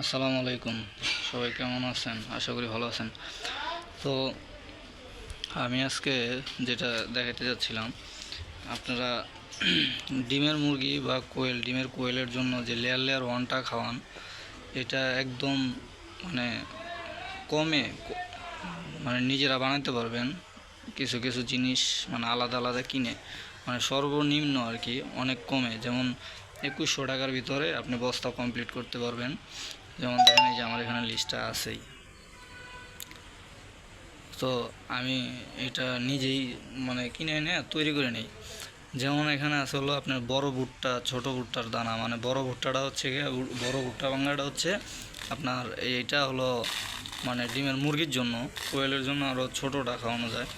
আসসালামু আলাইকুম। সবাই কেমন আছেন? আশা করি ভালো আছেন। তো আমি আজকে যেটা দেখাতে যাচ্ছিলাম, আপনারা ডিমের মুরগি বা কোয়েল, ডিমের কোয়েলের জন্য যে লেয়ার লেয়ার ওয়ানটা খাওয়ান, এটা একদম মানে কমে মানে নিজেরা বানাতে পারবেন। কিছু কিছু জিনিস মানে আলাদা আলাদা কিনে মানে সর্বনিম্ন আর কি অনেক কমে। যেমন একুশশো টাকার ভিতরে আপনি বস্তা কমপ্লিট করতে পারবেন। যেমন দেখেন এই যে আমার এখানে লিস্টটা আছেই। তো আমি এটা নিজেই মানে কিনে এনে তৈরি করে নিই। যেমন এখানে আছে হলো আপনার বড় ভুট্টা, ছোট ভুট্টার দানা। মানে বড় ভুট্টাটা হচ্ছে বড় ভুট্টা বাংলাটা হচ্ছে আপনার এইটা হলো মানে ডিমের মুরগির জন্য, কোয়েলের জন্য আরও ছোটোটা খাওয়ানো যায়।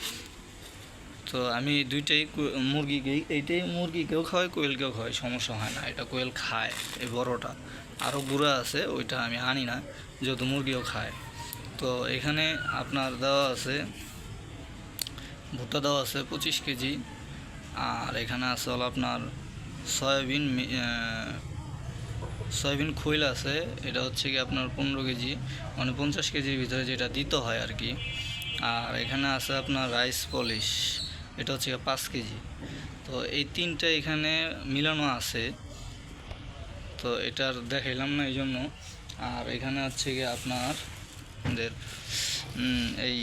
তো আমি দুইটাই মুরগিকেই, এইটাই মুরগিকেও খাওয়াই, কোয়েলকেও খাওয়াই, সমস্যা হয় না। এটা কোয়েল খায়, এই বড়টা। আরও গুঁড়া আছে, ওইটা আমি আনি না, যেহেতু মুরগিও খায়। তো এখানে আপনার দেওয়া আছে, ভুট্টা দেওয়া আছে পঁচিশ কেজি, আর এখানে আছে হলো আপনার সয়াবিন সয়াবিন খৈল আছে, এটা হচ্ছে কি আপনার পনেরো কেজি মানে পঞ্চাশ কেজির ভিতরে যেটা দিতে হয় আর কি। আর এখানে আছে আপনার রাইস পলিশ, এটা হচ্ছে পাঁচ কেজি। তো এই তিনটা এখানে মিলানো আছে। তো এটার দেখাইলাম না এই জন্য আর এখানে হচ্ছে গিয়ে আপনার এই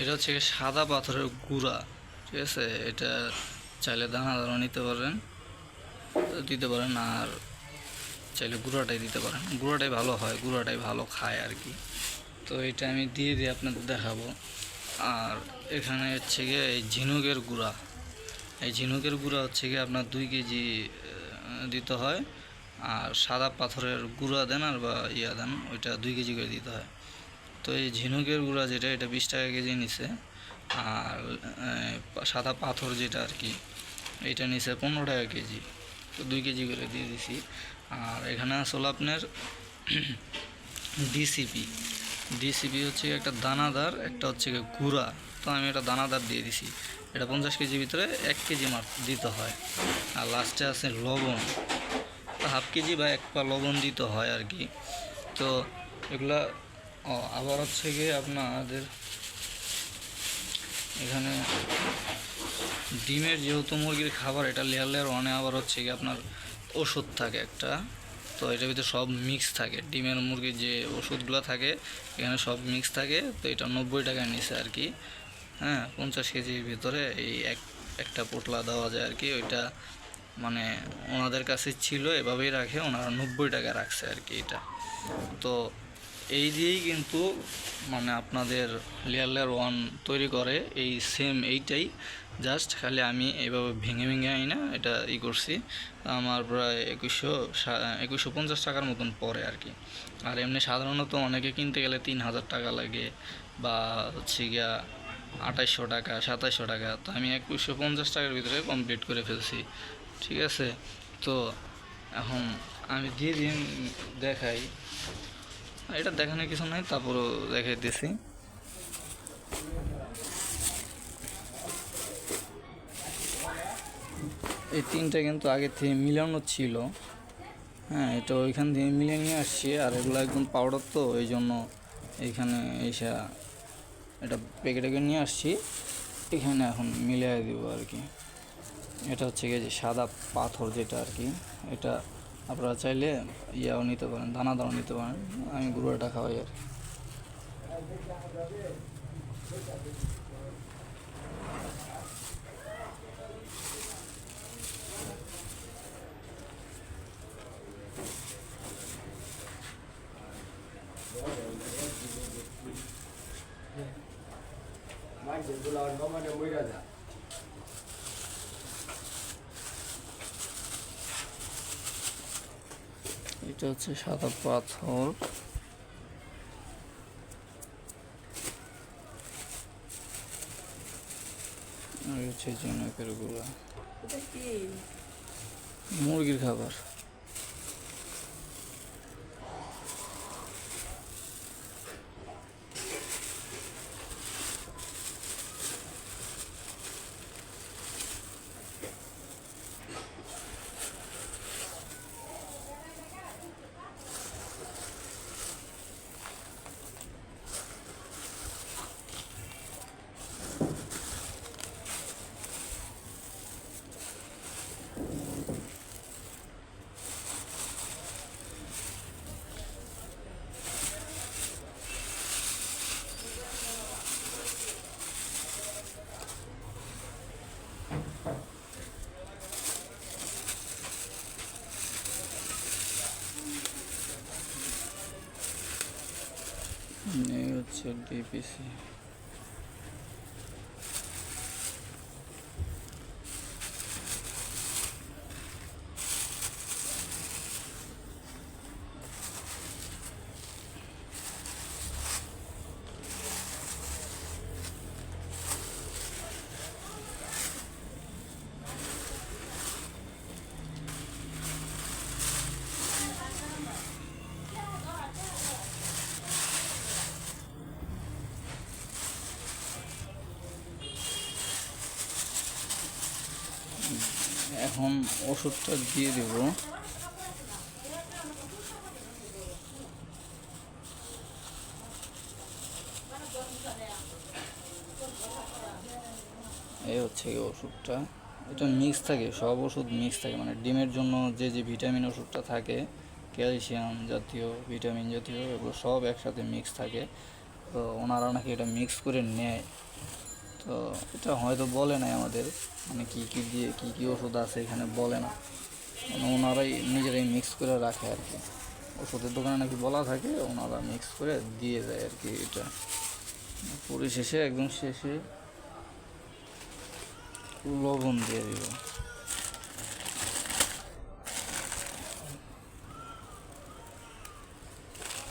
এটা হচ্ছে সাদা পাথরের গুঁড়া, ঠিক আছে? এটা চাইলে দানা দানা নিতে পারেন দিতে পারেন, আর চাইলে গুঁড়াটাই দিতে পারেন। গুঁড়াটাই ভালো হয়, গুঁড়াটাই ভালো খায় আর কি। তো এটা আমি দিয়ে দিয়ে আপনাদের দেখাবো। আর এখানে হচ্ছে গিয়ে এই ঝিনুকের গুঁড়া। এই ঝিনুকের গুঁড়া হচ্ছে গিয়ে আপনার দুই কেজি দিতে হয়। আর সাদা পাথরের গুঁড়া দেন আর বা ইয়া দেন, ওইটা দুই কেজি করে দিতে হয়। তো এই ঝিনুকের গুঁড়া যেটা, এটা বিশ টাকা কেজি নিছে। আর সাদা পাথর যেটা আর কি, এটা নিছে পনেরো টাকা কেজি। তো দুই কেজি করে দিয়ে দিছি। আর এখানে আসলে আপনার ডিসিপি। ডিসিপি হচ্ছে একটা দানাদার, একটা হচ্ছে গুঁড়া। তো আমি এটা দানাদার দিয়ে দিছি। এটা পঞ্চাশ কেজির ভিতরে এক কেজি মাত্র দিতে হয়। আর লাস্টে আছে লবণ। হাফ কেজি বা এক পা লবণ দিতে হয় আর কি। তো এগুলা আবার হচ্ছে গিয়ে আপনাদের এখানে ডিমের যেহেতু মুরগির খাবার, এটা লেয়ার লেয়ার ওয়ানে আবার হচ্ছে গিয়ে আপনার ওষুধ থাকে একটা। তো এটার ভিতরে সব মিক্স থাকে। ডিমের মুরগির যে ওষুধগুলো থাকে, এখানে সব মিক্স থাকে। তো এটা নব্বই টাকা নিচে আর কি। হ্যাঁ পঞ্চাশ কেজির ভিতরে এই এক, একটা পোটলা দেওয়া যায় আর কি। ওইটা মানে ওনাদের কাছে ছিল, এভাবেই রাখে, ওনারা নব্বই টাকা রাখছে আর কি এটা। তো এই দিয়েই কিন্তু মানে আপনাদের লেয়ার ওয়ান তৈরি করে, এই সেম এইটাই। জাস্ট খালি আমি এইভাবে ভেঙে ভেঙে আনি না, এটা ই করছি। আমার প্রায় একুশশো একুশশো পঞ্চাশ টাকার মতন পড়ে আর কি। আর এমনি সাধারণত অনেকে কিনতে গেলে তিন হাজার টাকা লাগে, বা হচ্ছে গিয়া আঠাইশশো টাকা, সাতাইশশো টাকা। তো আমি একুশশো পঞ্চাশ টাকার ভিতরে কমপ্লিট করে ফেলছি। ঠিক আছে? তো এখন আমি দিয়ে দিন দেখাই, এটা দেখানোর কিছু নাই, তারপরও দেখাই দিছি। এই তিনটা কিন্তু আগে থেকে মিলানো ছিল। হ্যাঁ এটা ওইখান থেকে মিলিয়ে নিয়ে আসছি, আর এগুলো একদম পাউডার তো এই জন্য এইখানে এসে এটা প্যাকেটে নিয়ে আসছি। এখানে এখন মিলিয়ে দেবো আর কি। এটা হচ্ছে গিয়ে যে সাদা পাথর যেটা আর কি, এটা আপনারা চাইলে ইয়েও নিতে পারেন দানা দানা নিতে পারেন। আমি গুঁড়োটা খাওয়াই আর এটা হচ্ছে সাদা পাথর। আর হচ্ছে জনকেরগুলা মুরগির খাবার। এই হচ্ছে ডিপিসি এখন ওষুধটা দিয়ে দেব। এই হচ্ছে এই ওষুধটা। এটা মিক্স থাকে, সব ওষুধ মিক্স থাকে। মানে ডিমের জন্য যে যে ভিটামিন ওষুধটা থাকে ক্যালসিয়াম জাতীয় ভিটামিন জাতীয়, এগুলো সব একসাথে মিক্স থাকে। তো ওনারা নাকি এটা মিক্স করে নেয়। তো এটা হয়তো বলে নাই আমাদের মানে কী কী দিয়ে, কী কী ওষুধ আছে এখানে বলে না। মানে ওনারাই নিজেরাই মিক্স করে রাখে আর কি। ওষুধের দোকানে নাকি বলা থাকে, ওনারা মিক্স করে দিয়ে যায় আর কি এটা। পরিশেষে একদম শেষে লবণ দিয়ে দিব।